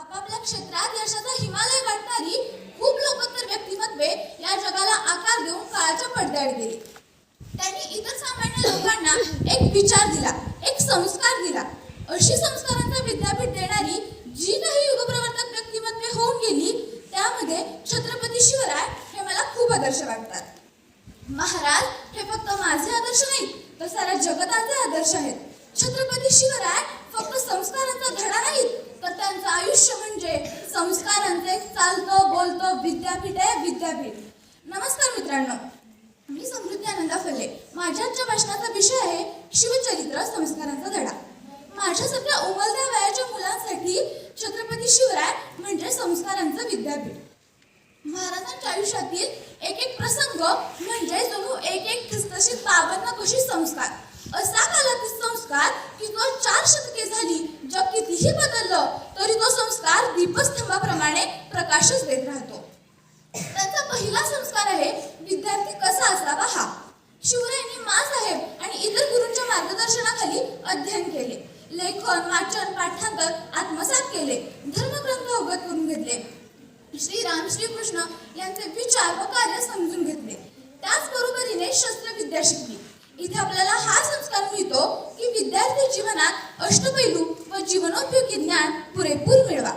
आपापल्या क्षेत्रात यशाचा हिमालय गाठणारी खूप लोकोत्तर व्यक्तिमत्वे या जगाला आकार देऊन काळाच्या पडद्याआड गेली. त्यांनी इतर सामान्य लोकांना एक विचार दिला एक संस्कार दिला. अशी संस्कारांचा विद्यापीठ देणारी जी काही युगप्रवर्तक व्यक्तिमत्वे होऊन गेली त्यामध्ये छत्रपती शिवराय हे मला खूप आदर्श वाटतात. महाराज हे फक्त माझे आदर्श नाहीत तर साऱ्या जगताचे आदर्श आहेत. छत्रपती शिवराय फक्त संस्कारांचा धडा नाहीत तर त्यांचं आयुष्य म्हणजे संस्कारांचे चालतं बोलतं विद्यापीठ आहे विद्यापीठ. नमस्कार मित्रांनो. मी समृद्धी आनंदा फले. माझ्या आजच्या भाषणाचा विषय आहे शिवचरित्र संस्कारांचा धडा. माझ्यासारख्या उमलत्या वयाच्या मुलांसाठी छत्रपती शिवराय म्हणजे संस्कारांचं विद्यापीठ. महाराजांच्या आयुष्यातील एक एक प्रसंग म्हणजे जणू एक एक ठसठशीत बाबांना कशी संस्कार. असा कालातीत संस्कार की जो चार शतके झाली जग कितीही बदललं तरी तो संस्कार दीपस्तंभाप्रमाणे प्रकाशच देत राहतो. त्यांचा पहिला संस्कार आहे विद्यार्थी कसा असावा हा. शिवरायांनी मासाहेब आणि इतर गुरूंच्या मार्गदर्शनाखाली अध्ययन केले. लेखन वाचन पाठांतर आत्मसात केले. धर्मग्रंथ अवगत करून घेतले. श्री राम श्रीकृष्ण यांचे विचार व कार्य समजून घेतले. त्याचबरोबरीने शस्त्रविद्या शिकली. इथे आपल्याला हा संस्कार मिळतो की विद्यार्थी जीवनात अष्टपैलू व जीवनोपयोगी ज्ञान पुरेपूर मिळवा.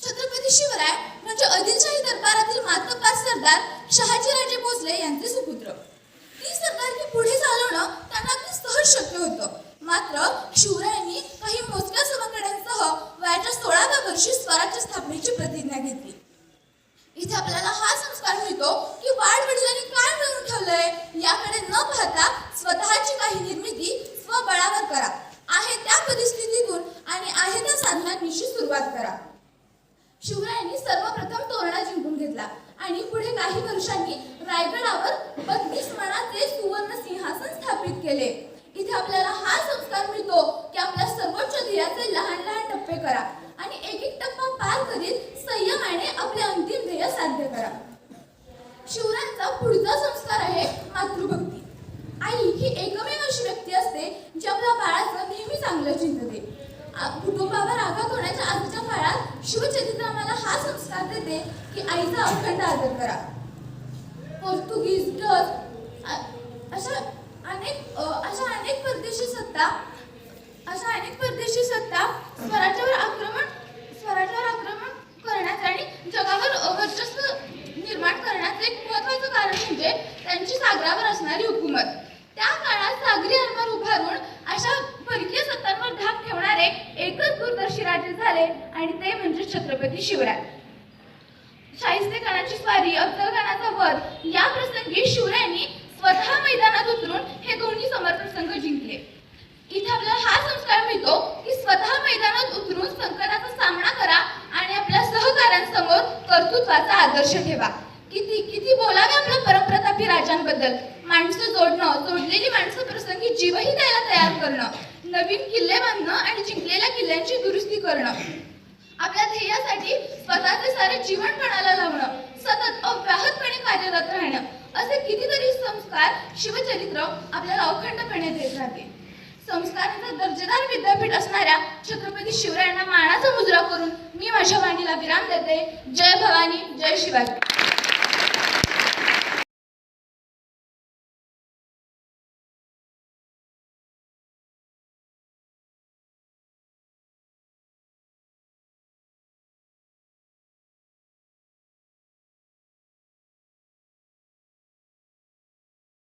छत्रपती शिवराय म्हणजे आदिलशाही दरबारातील मातब्बार सरदार शहाजीराजे भोसले यांचे सुपुत्र. ती सरदारकी पुढे चालवणं त्यांना अगदी सहज शक्य होतं. मात्र शिवरायांनी काही मोजक्या सवंगड्यांसह वयाच्या सोळाव्या वर्षी स्वराज्य स्थापनेची प्रतिज्ञा घेतली. इथे आपल्याला हा संस्कार मिळतो की वाढ वडिलांनी काय मिळवून ठेवलंय याकडे न पाहता स्वतःची काही निर्मिती स्वबळावर करा आहे त्या परिस्थितीतून आणि आहे त्या साधनांनीशी सुरुवात करा शिवरायांनी सर्वप्रथम तोरणा जिंकून घेतला. आणि पुढे काही वर्षांनी रायगडावर बत्तीस मणाचे सुवर्ण सिंहासन स्थापित केले. इथे आपल्याला हा संस्कार मिळतो की आपल्या सर्वोच्च ध्येयाचे लहान लहान टप्पे करा आणि एक एक टप्पा पार करीत संयमाने आपले अंतिम ध्येय साध्य करा. शिवरायांचा पुढचा संस्कार आहे मातृभक्ती. आई ही एकमेव अशी व्यक्ती असते जी आपल्या बाळाचं नेहमी चांगलं चिंतते. कुटुंबावर आघात होण्याच्या आजच्या काळात शिवचरित्र आम्हाला हा संस्कार देते की आईचा अखंड आदर करा. पोर्तुगीज डच अशा अनेक अशा अनेक परदेशी सत्ता अशा अनेक परदेशी सत्ता स्वराज्यावर आक्रमण स्वराज्यावर आक्रमण करण्यात आणि जगावर वर्चस्व दूरदर्शी झाले आणि ते म्हणजे छत्रपती शिवराय. शाहिस्ते खानाची स्वारी अफजल खानाचा वध या प्रसंगी शिवरायांनी स्वतः मैदानात उतरून हे दोन्ही समरप्रसंग जिंकले. इथे आपल्याला हा संस्कार मिळतो की स्वतः मैदानात उतरून संकटाचा सामना करा आणि आपल्या सहकाऱ्यांसमोर कर्तृत्वाचा आदर्श ठेवा. किती किती बोलावे आपल्या परमप्रतापी राजांबद्दल. माणसं जोडणं जोडलेली माणसं प्रसंगी जीवही द्यायला तयार करणं नवीन किल्ले बांधणं आणि जिंकलेल्या करणं. आपल्या ध्येयासाठी स्वतःचे सारे जीवन पणाला लावणं सतत अव्याहतपणे कार्यरत राहणं असे कितीतरी संस्कार शिवचरित्र आपल्याला अखंडपणे देत राहते. संस्कारांचा दर्जेदार विद्यापीठ असणाऱ्या छत्रपती शिवरायांना मानाचा मुजरा करून मी माझ्या वाणीला विराम देते. जय भवानी जय शिवाजी.